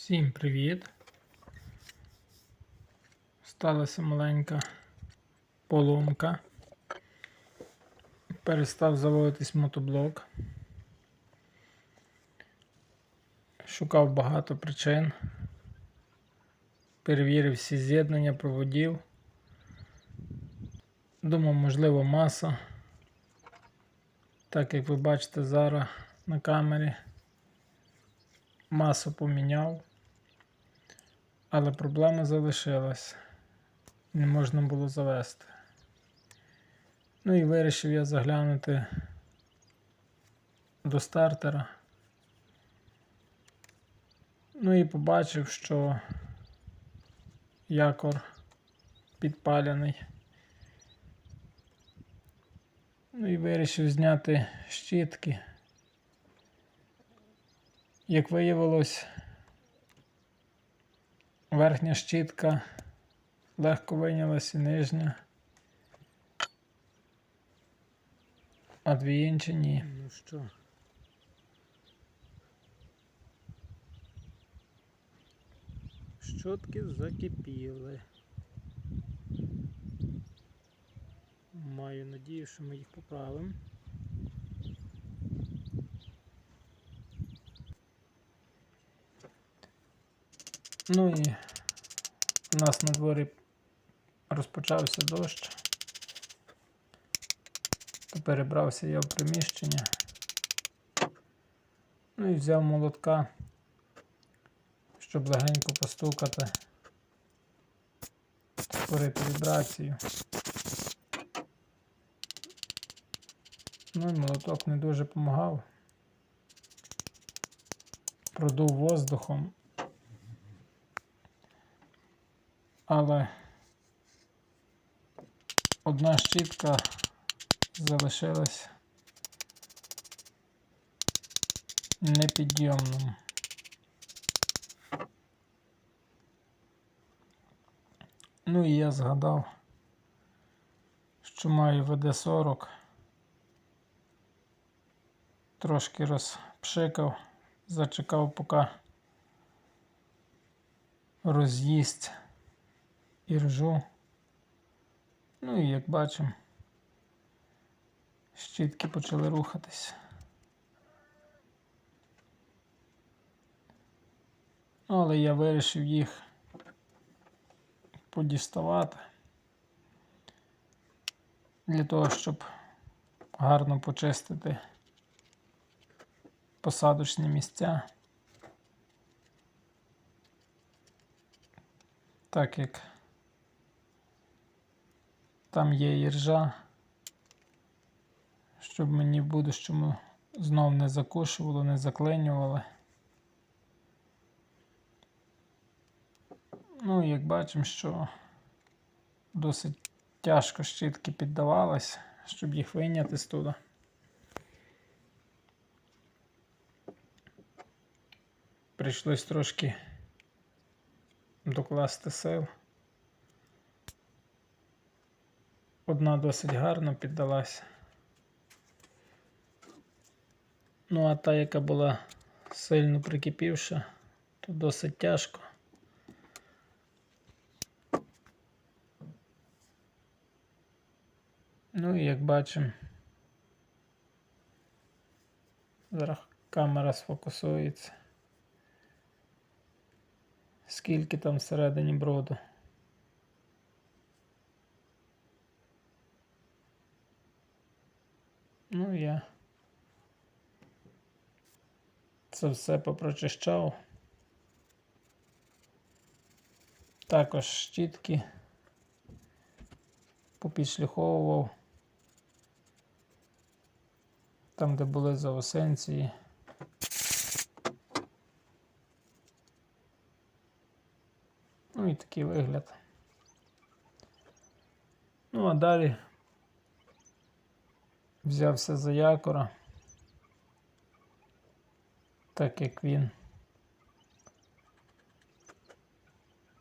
Всім привіт! Сталася маленька поломка. Перестав заводитись мотоблок. Шукав багато причин. Перевірив всі з'єднання проводів. Думав, можливо, маса. Так як ви бачите зараз на камері. Масу поміняв, але проблема залишилась. Не можна було завести. Ну і вирішив я заглянути до стартера. Ну і побачив, що якор підпалений. Ну і вирішив зняти щітки. Як виявилось, верхня щітка легко вийнялась і нижня, а дві інші ні. Ну що? Щотки закипіли. Маю надію, що ми їх поправимо. Ну і у нас на дворі розпочався дощ. Перебрався я в приміщення. Ну і взяв молотка, щоб легенько постукати, створити вібрацію. Ну і молоток не дуже допомагав. Продув воздухом. Але одна щітка залишилась непідйомним. Ну і я згадав, що маю ВД-40, трошки розпшикав, зачекав, поки роз'їсть і ржу. Ну і як бачимо, щітки почали рухатись. Але я вирішив їх подіставати для того, щоб гарно почистити посадочні місця. Так як там є іржа, щоб мені в будущому знов не закушувало, не заклинювали. Ну, як бачимо, що досить тяжко щітки піддавались, щоб їх вийняти з туди. Прийшлось трошки докласти сил. Одна досить гарно піддалась. Ну, а та, яка була сильно прикипівша, то досить тяжко. Ну і як бачимо, зараз камера сфокусується. Скільки там всередині броду. Ну, я це все попрочищав. Також щітки попідшліховував там, де були заосенції. Ну і такий вигляд. Ну, а далі взявся за якора, так як він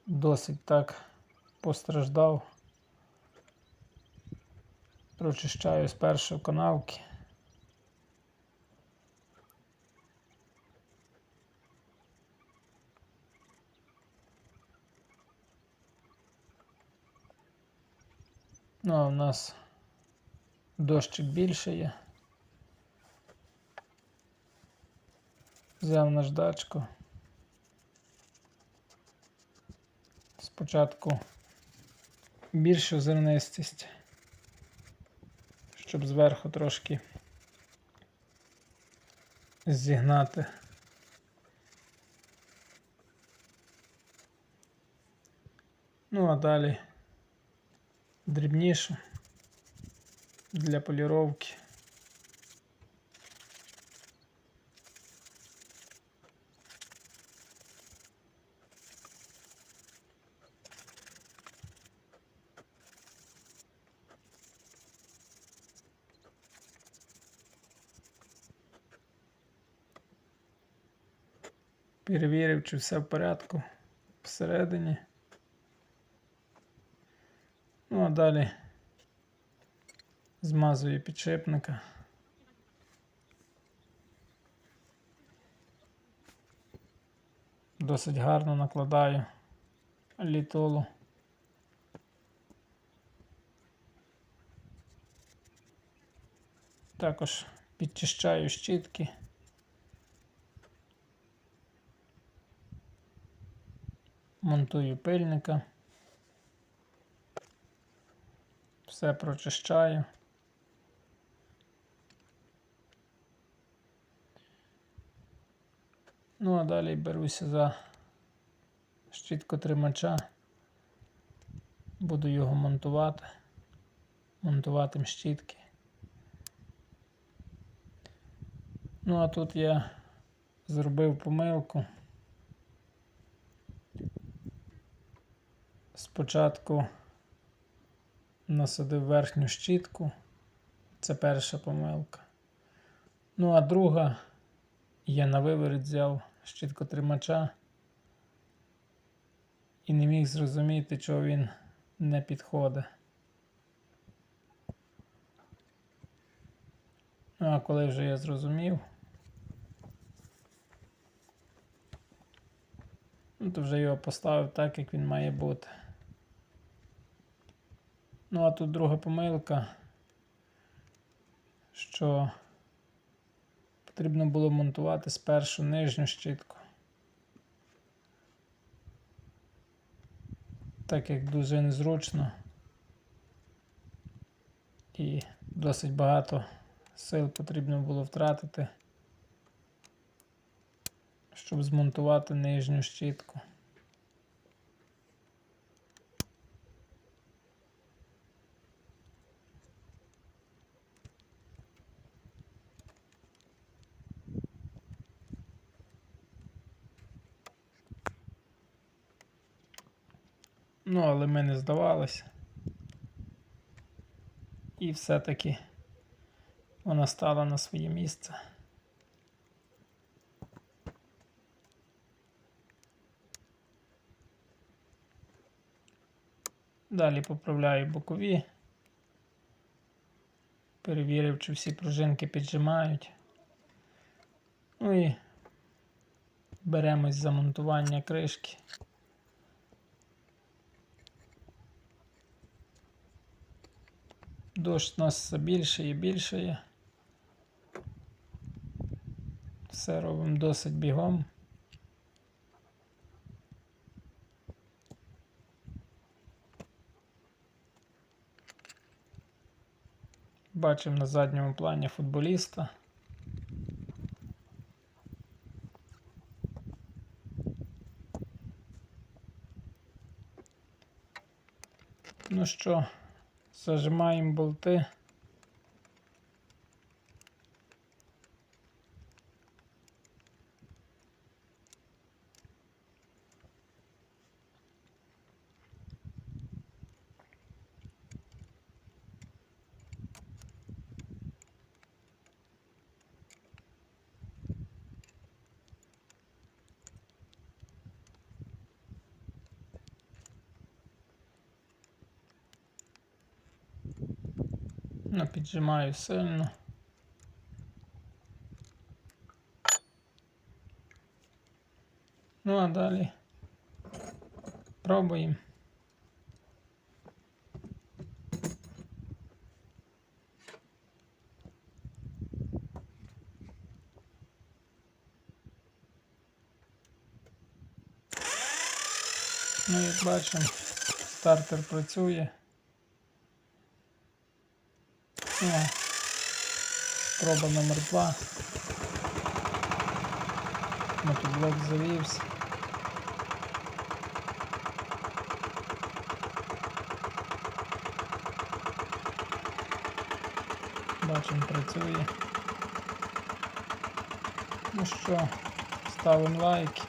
досить так постраждав. Прочищаю з першої канавки. Ну, а в нас дощик більше є. Взяв наждачку. Спочатку більшу зернистість, щоб зверху трошки зігнати. Ну, а далі дрібніше для поліровки. Перевірив, чи все в порядку всередині. Ну, а далі змазую підшипника. Досить гарно накладаю літолу. Також підчищаю щітки. Монтую пильника. Все прочищаю. Ну, а далі беруся за щіткотримача. Буду його монтувати, монтувати щітки. Ну, а тут я зробив помилку. Спочатку насадив верхню щітку. Це перша помилка. Ну, а друга я на виворіт взяв щіткотримача і не міг зрозуміти, чого він не підходить. Ну, а коли вже я зрозумів, ну, то вже його поставив так, як він має бути. Ну, а тут друга помилка, що потрібно було монтувати спершу нижню щітку. Так як дуже незручно і досить багато сил потрібно було втратити, щоб змонтувати нижню щітку. Ну, але ми не здавалися. І все-таки вона стала на своє місце. Далі поправляю бокові. Перевірив, чи всі пружинки піджимають. Ну і беремось за монтування кришки. Дощ у нас все більше і більше. Все робимо досить бігом. Бачимо на задньому плані футболіста. Ну що, зажимаємо болти. Ну, піджимаю сильно. Ну, а далі пробуємо. Ну, як бачимо, стартер працює. О, спроба номер два. Мотоблок завівся. Бачимо, працює. Ну що, ставимо лайки.